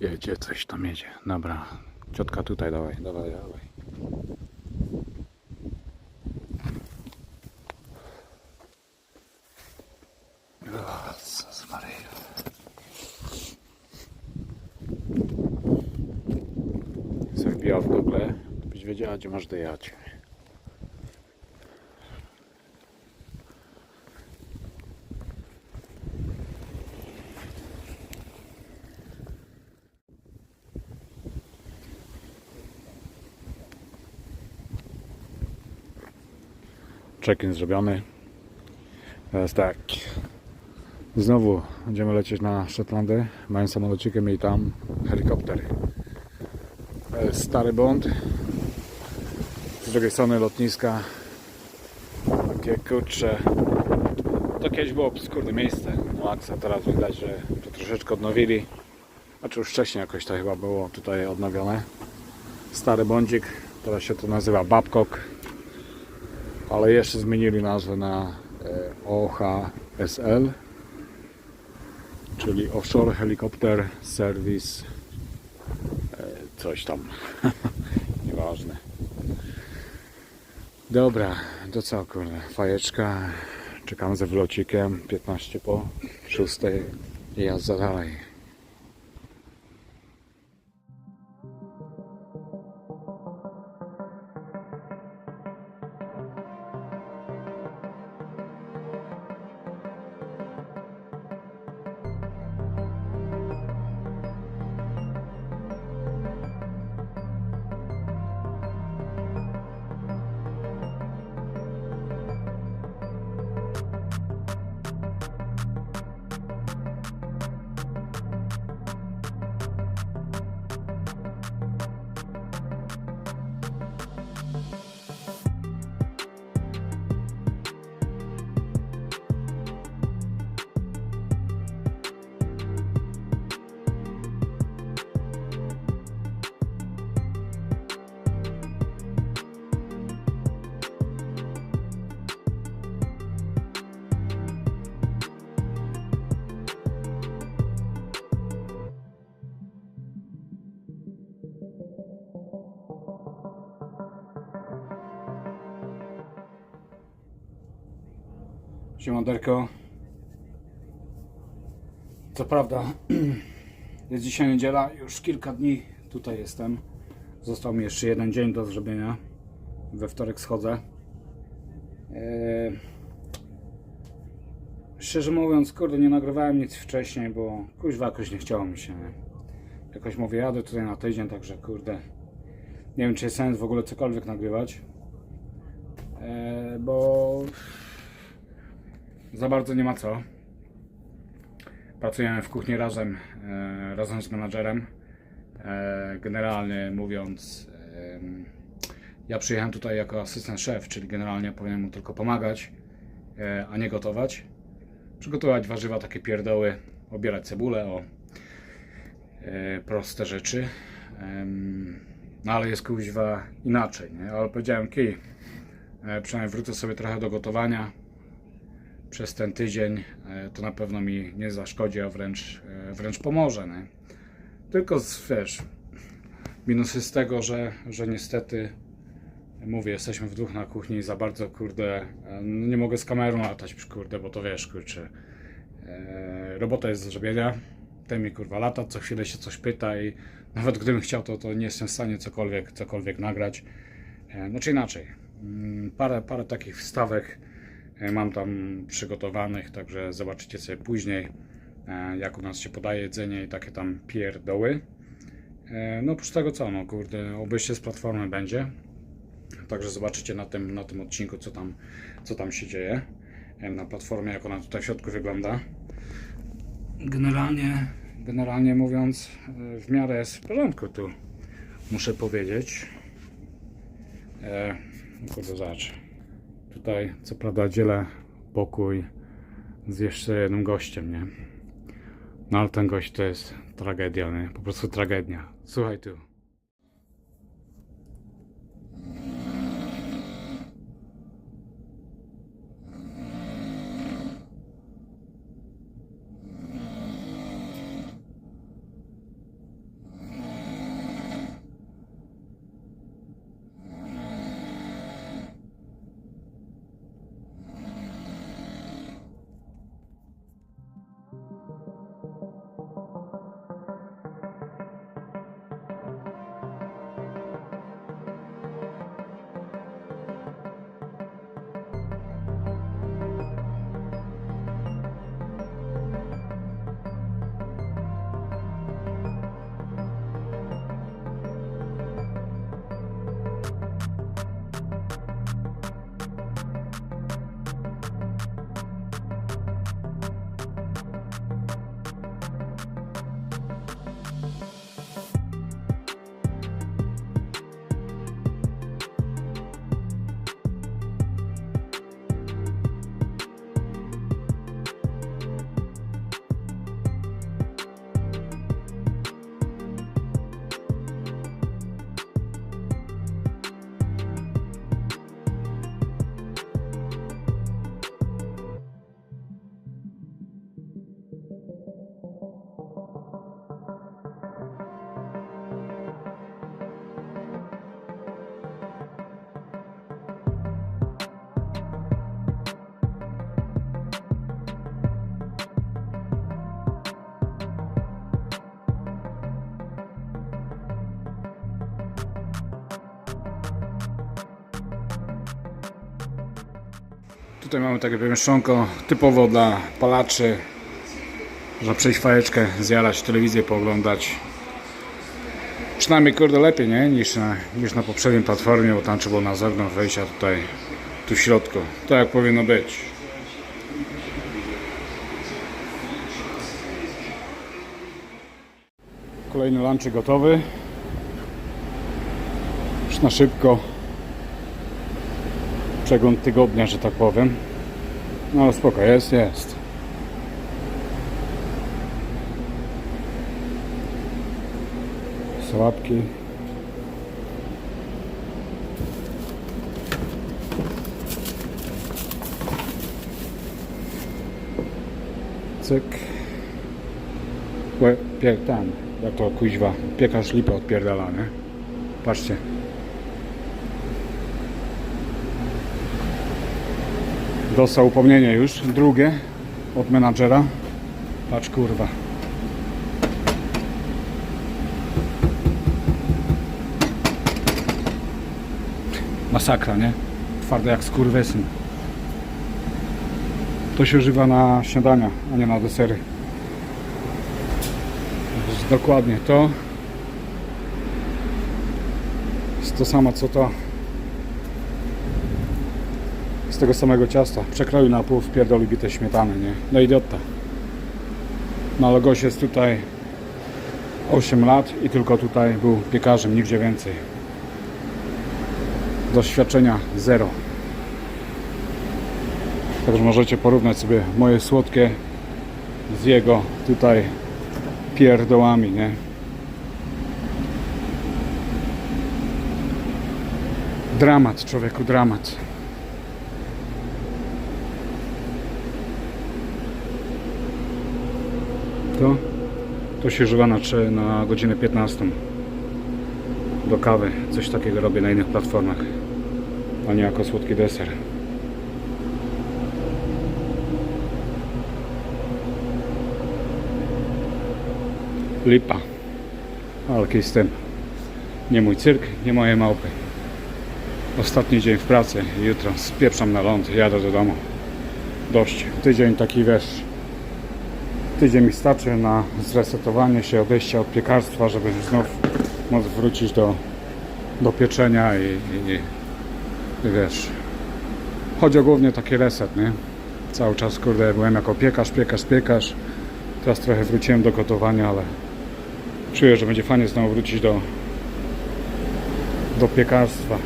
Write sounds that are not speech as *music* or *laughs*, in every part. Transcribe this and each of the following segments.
Jedzie, coś tam jedzie. Dobra. Ciotka tutaj, dawaj, dawaj, dawaj. Sobie wbijał w Google, byś wiedziała, gdzie masz dojechać. Check-in zrobiony. Teraz tak. Znowu będziemy lecieć na Szetlandy. Mają samolocikiem i tam helikopter. Stary bąd. Z drugiej strony lotniska. Takie kurcze. To kiedyś było obskurne miejsce. No aksa teraz widać, że to troszeczkę odnowili. Znaczy już wcześniej jakoś to chyba było tutaj odnowione. Stary bądzik. Teraz się to nazywa Babcock ale jeszcze zmienili nazwę na e, OHSL, czyli Offshore Helicopter Service e, coś tam. *laughs* Nieważne. Dobra, to co kurde, fajeczka. Czekam ze wlocikiem 15 po 6 i jazda dalej. Siemanderko. Co prawda *clears throat* jest dzisiaj niedziela, już kilka dni tutaj jestem. Został mi jeszcze jeden dzień do zrobienia. We wtorek schodzę. Eee... Szczerze mówiąc, kurde, nie nagrywałem nic wcześniej, bo kuźwa jakoś nie chciało mi się. Nie? Jakoś mówię, jadę tutaj na tydzień, także kurde. Nie wiem, czy jest sens w ogóle cokolwiek nagrywać. Eee, bo za bardzo nie ma co. Pracujemy w kuchni razem, e, razem z menadżerem. E, generalnie mówiąc, ja przyjechałem tutaj jako asystent szef, czyli generalnie powinienem mu tylko pomagać, e, a nie gotować. Przygotować warzywa, takie pierdoły, obierać cebulę, o proste rzeczy. No ale jest kuźwa inaczej, nie? Ale powiedziałem, kij, przynajmniej wrócę sobie trochę do gotowania przez ten tydzień, e, to na pewno mi nie zaszkodzi, a wręcz, e, wręcz pomoże. Nie? Tylko wiesz, minusy z tego, że, że niestety mówię, jesteśmy w dwóch na kuchni za bardzo, kurde, e, no nie mogę z kamerą latać, kurde, bo to wiesz, kurczę, robota jest do zrobienia, ten mi kurwa lata, co chwilę się coś pyta i nawet gdybym chciał, to, to nie jestem w stanie cokolwiek, cokolwiek nagrać. E, znaczy inaczej, mm, parę, parę takich wstawek Mam tam przygotowanych, także zobaczycie sobie później, e, jak u nas się podaje jedzenie i takie tam pierdoły. E, No oprócz tego co, no kurde, obejście z platformy będzie. Także zobaczycie na tym, na tym odcinku, co tam, co tam się dzieje na platformie, jak ona tutaj w środku wygląda. Generalnie, generalnie mówiąc, w miarę jest w porządku tu, muszę powiedzieć. E, no kurde, zobacz. Tutaj co prawda dzielę pokój z jeszcze jednym gościem, nie? No ale ten gość to jest tragedia, nie? Po prostu tragedia. Słuchaj tu. Tutaj mamy takie pomieszczonko typowo dla palaczy. Można przejść fajeczkę, zjarać, telewizję pooglądać. Przynajmniej kurde lepiej, nie? Niż na, niż na poprzedniej platformie, bo tam trzeba było na zewnątrz wejść, a tutaj tu w środku. Tak jak powinno być. Kolejny lunch gotowy. Już na szybko. Przegląd tygodnia, że tak powiem. No spoko, jest, jest. Sałatki. Cyk. Łe, pie, ten, jak to kuźwa, piekarz lipę odpierdala, nie? Patrzcie. Dostał upomnienie już, drugie od menadżera. Patrz kurwa. Masakra, nie? Twarde jak skurwysyn. To się używa na śniadania, a nie na desery. Dokładnie to. Jest to samo co to. Tego samego ciasta. Przekroił na pół, wpierdolił bite śmietany, nie? No idiota. Ale gość jest tutaj 8 lat i tylko tutaj był piekarzem, nigdzie więcej. Doświadczenia zero. Także możecie porównać sobie moje słodkie z jego tutaj pierdołami, nie? Dramat, człowieku, dramat. To? To się używa na, na godzinę 15. Do kawy. Coś takiego robię na innych platformach. A nie jako słodki deser. Lipa. Z tym. Nie mój cyrk, nie moje małpy. Ostatni dzień w pracy. Jutro spieprzam na ląd, jadę do domu. Dość. Tydzień taki wiesz. Tydzień mi starczy na zresetowanie się, odejście od piekarstwa, żeby znów móc wrócić do, do pieczenia i, i, i wiesz. Chodzi o głównie taki reset, nie? Cały czas, kurde, byłem jako piekarz, piekarz, piekarz. Teraz trochę wróciłem do gotowania, ale czuję, że będzie fajnie znowu wrócić do, do piekarstwa.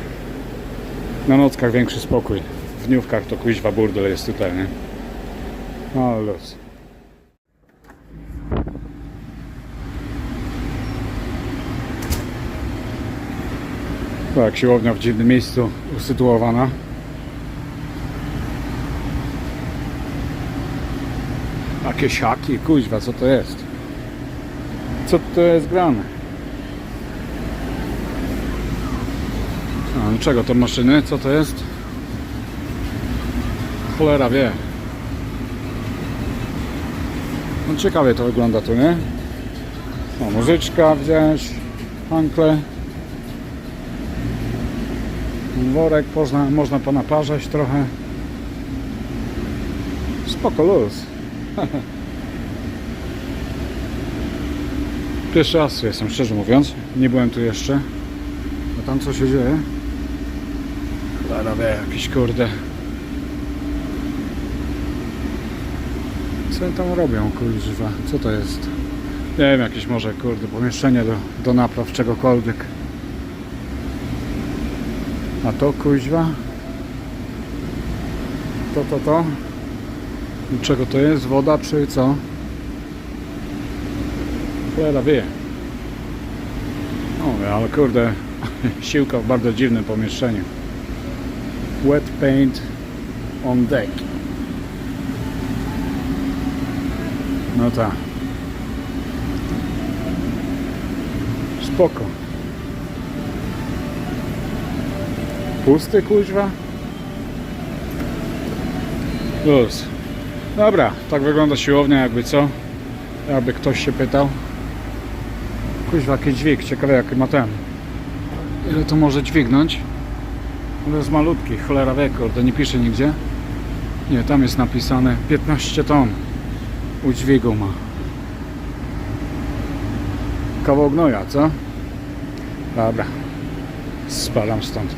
Na nockach większy spokój. W dniówkach to kuźwa burdel jest tutaj, nie? No, los. Tak, siłownia w dziwnym miejscu usytuowana. Jakieś haki, kuźwa, co to jest? Co to jest grane? A, no czego to maszyny? Co to jest? Cholera wie. No ciekawie to wygląda tu, nie? O, muzyczka wziąć, hankle. Worek można, można ponaparzać trochę. Spoko luz. *laughs* Pierwszy raz tu jestem, szczerze mówiąc. Nie byłem tu jeszcze. A tam co się dzieje? Cholera wie, jakiś kurde. Co oni tam robią, kurwa? Co to jest? Nie wiem, jakieś może, kurde, pomieszczenie do, do napraw czegokolwiek. A to kuźwa? To, to, to? Czego to jest? Woda czy co? Cholera wie. O, ale kurde, *laughs* siłka w bardzo dziwnym pomieszczeniu. Wet paint on deck. No tak. Spoko. Pusty kuźwa? Luz. Dobra, tak wygląda siłownia jakby co? Jakby ktoś się pytał. Kuźwa, jaki dźwig, ciekawe jaki ma ten. Ile to może dźwignąć? Ale jest malutki, cholera wie, kurde, nie pisze nigdzie. Nie, tam jest napisane 15 ton udźwigu ma. Kawał gnoja, co? Dobra. Spalam stąd.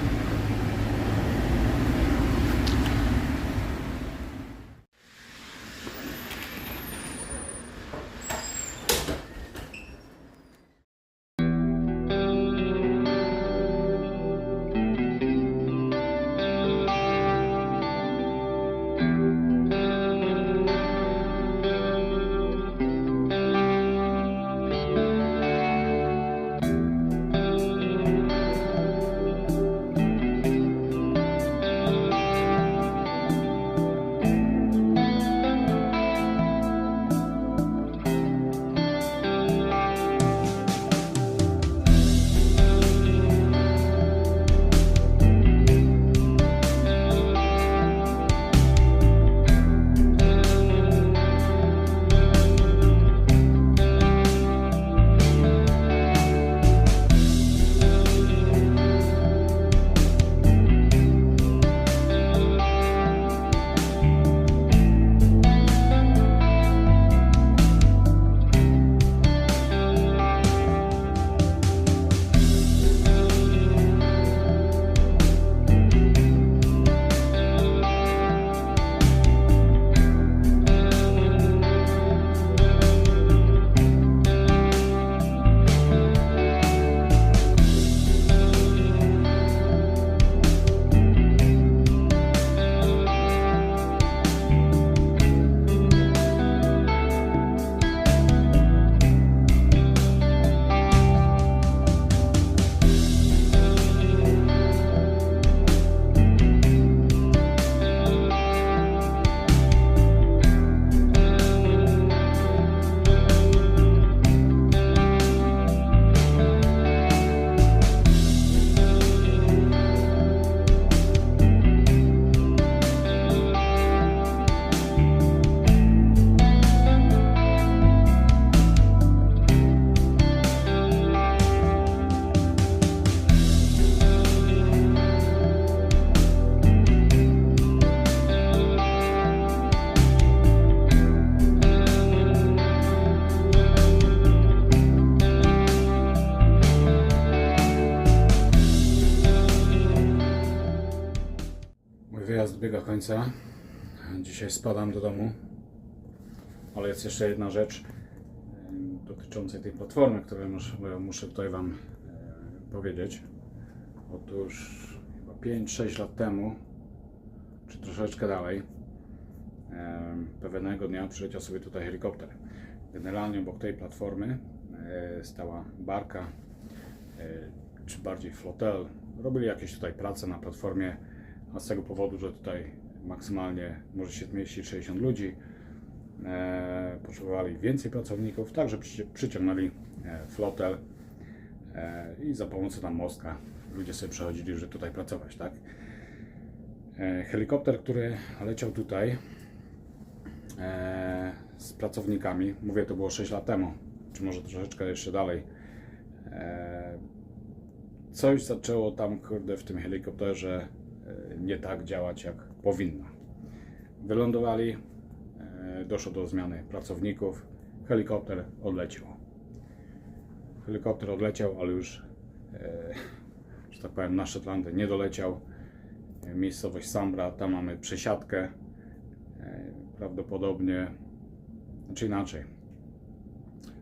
Wyjazd dobiega końca. Dzisiaj spadam do domu. Ale jest jeszcze jedna rzecz dotycząca tej platformy, którą muszę, tutaj Wam e, powiedzieć. Otóż chyba 5-6 lat temu, czy troszeczkę dalej, pewnego dnia przyleciał sobie tutaj helikopter. Generalnie obok tej platformy e, stała barka, e, czy bardziej flotel. Robili jakieś tutaj prace na platformie, a z tego powodu, że tutaj maksymalnie może się zmieścić 60 ludzi, e, potrzebowali więcej pracowników, także przyci- przyciągnęli e, flotel e, i za pomocą tam mostka ludzie sobie przechodzili, że tutaj pracować, tak? E, helikopter, który leciał tutaj e, z pracownikami, mówię to było 6 lat temu, czy może troszeczkę jeszcze dalej, e, coś zaczęło tam, kurde, w tym helikopterze nie tak działać, jak powinno. Wylądowali, e, doszło do zmiany pracowników, helikopter odleciał. Helikopter odleciał, ale już, e, że tak powiem, na Szetlandy nie doleciał. E, Miejscowość Sambra, tam mamy przesiadkę. E, Prawdopodobnie, znaczy inaczej,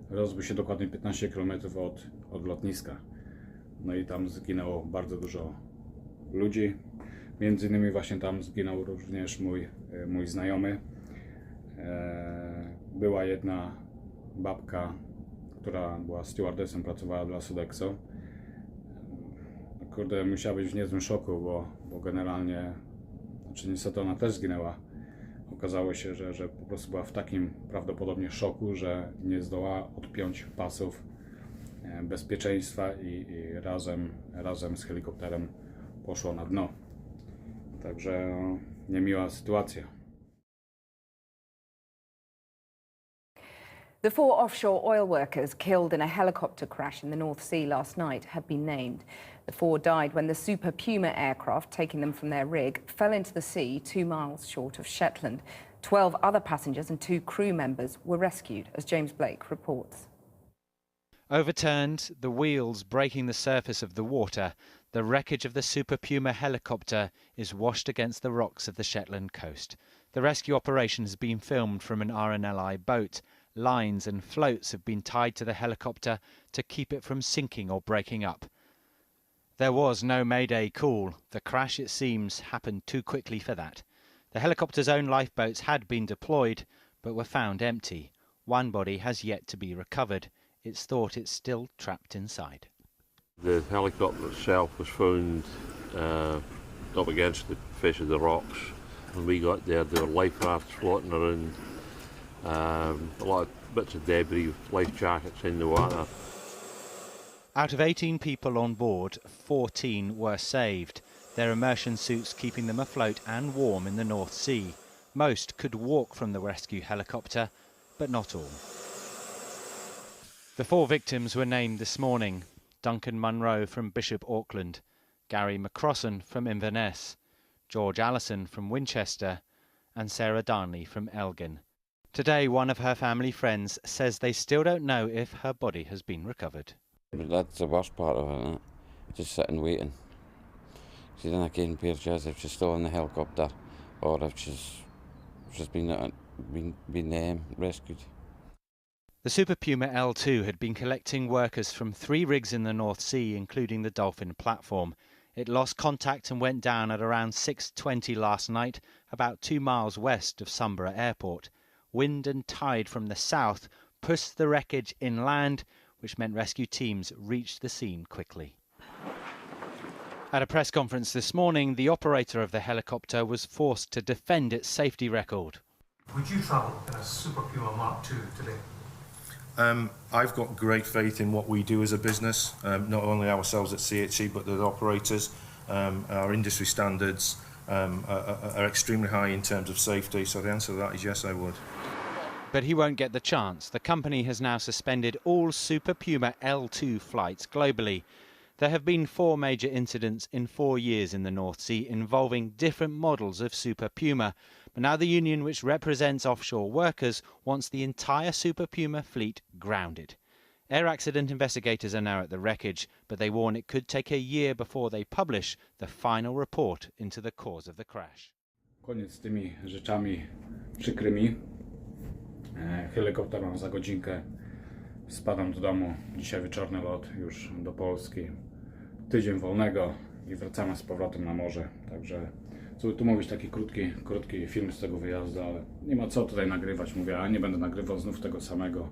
rozbił się dokładnie 15 km od, od lotniska. No i tam zginęło bardzo dużo ludzi. Między innymi właśnie tam zginął również mój, e, mój znajomy. E, Była jedna babka, która była stewardessem, pracowała dla Sodexo. No Kurde, musiała być w niezłym szoku, bo, bo generalnie, znaczy niestety ona też zginęła. Okazało się, że, że po prostu była w takim prawdopodobnie szoku, że nie zdołała odpiąć pasów e, bezpieczeństwa i, i razem, razem z helikopterem poszło na dno. Także niemiła sytuacja. The four offshore oil workers killed in a helicopter crash in the North Sea last night have been named. The four died when the Super Puma aircraft, taking them from their rig, fell into the sea two miles short of Shetland. Twelve other passengers and two crew members were rescued, as James Blake reports. Overturned, the wheels breaking the surface of the water, the wreckage of the Super Puma helicopter is washed against the rocks of the Shetland coast. The rescue operation has been filmed from an RNLI boat. Lines and floats have been tied to the helicopter to keep it from sinking or breaking up. There was no Mayday call. The crash, it seems, happened too quickly for that. The helicopter's own lifeboats had been deployed, but were found empty. One body has yet to be recovered. It's thought it's still trapped inside. The helicopter itself was found uh, up against the face of the rocks. When we got there, there were life rafts floating around, um, a lot of bits of debris, life jackets in the water. Out of 18 people on board, 14 were saved, their immersion suits keeping them afloat and warm in the North Sea. Most could walk from the rescue helicopter, but not all. The four victims were named this morning Duncan Munro from Bishop Auckland, Gary McCrossan from Inverness, George Allison from Winchester, and Sarah Darnley from Elgin. Today, one of her family friends says they still don't know if her body has been recovered. That's the worst part of it, innit? just sitting waiting. She didn't again where she is, if she's still in the helicopter or if she's she's been uh, been been um, rescued. The Super Puma L2 had been collecting workers from three rigs in the North Sea, including the Dolphin platform. It lost contact and went down at around 6:20 last night, about 2 miles west of Sumborough Airport. Wind and tide from the south pushed the wreckage inland, which meant rescue teams reached the scene quickly. At a press conference this morning, the operator of the helicopter was forced to defend its safety record. Would you travel in a Super Puma Mark II today? Um, I've got great faith in what we do as a business, um, not only ourselves at CHC, but the operators. Um, our industry standards um, are, are- are extremely high in terms of safety, so the answer to that is yes, I would. But he won't get the chance. The company has now suspended all Super Puma L2 flights globally. There have been four major incidents in four years in the North Sea involving different models of Super Puma. But now the union which represents offshore workers wants the entire Super Puma fleet grounded. Air accident investigators are now at the wreckage, but they warn it could take a year before they publish the final report into the cause of the crash. Koniec z tymi rzeczami przykrymi. Helikopter mam za godzinkę. Spadam do domu. Dzisiaj wieczorny lot już do Polski. Tydzień wolnego i wracamy z powrotem na morze. Także co by tu mówić, taki krótki, krótki film z tego wyjazdu, ale nie ma co tutaj nagrywać. Mówię, a nie będę nagrywał znów tego samego.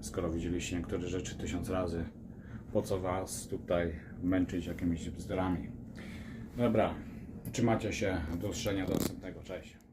Skoro widzieliście niektóre rzeczy tysiąc razy, po co was tutaj męczyć jakimiś bzdurami? Dobra, trzymajcie się, do do następnego, cześć.